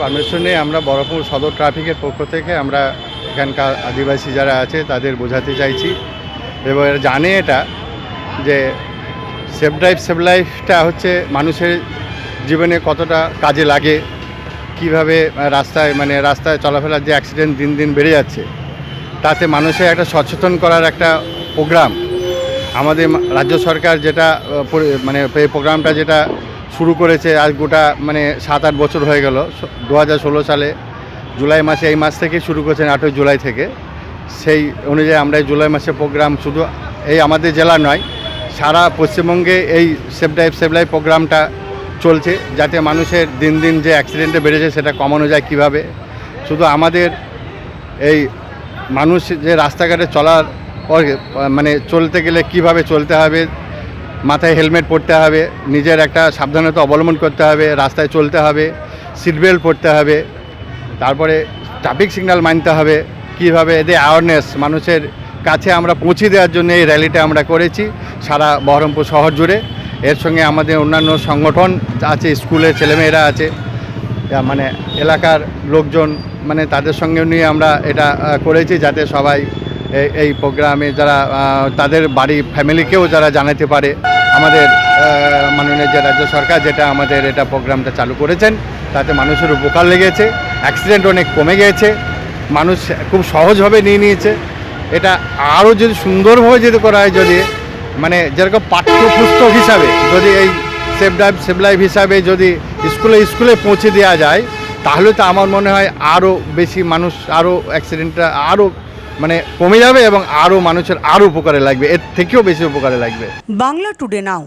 Permission নিয়ে আমরা বড়পুর সদর ট্রাফিকের পক্ষ থেকে আমরা এখানকার আদিবাসী যারা আছে তাদের বোঝাতে চাইছি এবং জানে এটা যে সেফ ড্রাইভ সেভ লাইফটা হচ্ছে মানুষের জীবনে কতটা কাজে লাগে। কীভাবে রাস্তায় মানে রাস্তায় চলাফেরার যে অ্যাক্সিডেন্ট দিন দিন বেড়ে যাচ্ছে, তাতে মানুষের একটা সচেতন করার একটা প্রোগ্রাম আমাদের রাজ্য সরকার যেটা মানে এই প্রোগ্রামটা যেটা শুরু করেছে, আজ গোটা মানে সাত আট বছর হয়ে গেল দু হাজার ষোলো সালে। জুলাই মাসে, এই মাস থেকে শুরু করেছেন, আটই জুলাই থেকে। সেই অনুযায়ী আমরা জুলাই মাসে প্রোগ্রাম শুধু এই আমাদের জেলা নয়, সারা পশ্চিমবঙ্গে এই সেফ ড্রাইভ সেভ লাইফ প্রোগ্রামটা চলছে যাতে মানুষের দিন দিন যে অ্যাক্সিডেন্টে বেড়েছে সেটা কমানো যায় কীভাবে। শুধু আমাদের এই মানুষ যে রাস্তাঘাটে চলার মানে চলতে গেলে কীভাবে চলতে হবে, মাথায় হেলমেট পরতে হবে, নিজের একটা সাবধানতা অবলম্বন করতে হবে, রাস্তায় চলতে হবে সিট বেল্ট পরতে হবে, তারপরে ট্রাফিক সিগন্যাল মানতে হবে, কীভাবে এদের অ্যাওয়ারনেস মানুষের কাছে আমরা পৌঁছে দেওয়ার জন্য এই র্যালিটা আমরা করেছি সারা বহরমপুর শহর জুড়ে। এর সঙ্গে আমাদের অন্যান্য সংগঠন আছে, স্কুলের ছেলেমেয়েরা আছে। মানে এলাকার লোকজন মানে তাদের সঙ্গে নিয়ে আমরা এটা করেছি যাতে সবাই এই- প্রোগ্রামে যারা তাদের বাড়ি, ফ্যামিলিকেও যারা জানাতে পারে। আমাদের মাননীয় যে রাজ্য সরকার যেটা আমাদের এটা প্রোগ্রামটা চালু করেছেন, তাতে মানুষের উপকার লেগেছে অ্যাক্সিডেন্ট অনেক কমে গিয়েছে মানুষ খুব সহজভাবে নিয়ে নিয়েছে। এটা আরও যদি সুন্দরভাবে যদি করা হয়, যদি মানে যেরকম পাঠ্যপুস্তক হিসাবে যদি এই সেফ ড্রাইভ সেফ লাইফ হিসাবে যদি স্কুলে স্কুলে পৌঁছে দেওয়া যায়, তাহলে তো আমার মনে হয় আরও বেশি মানুষ, আরও অ্যাক্সিডেন্টটা আরও মানে কমে যাবে এবং আরও মানুষের আরও উপকারে লাগবে। এর থেকেও বেশি উপকারে লাগবে। বাংলা টুডে নাও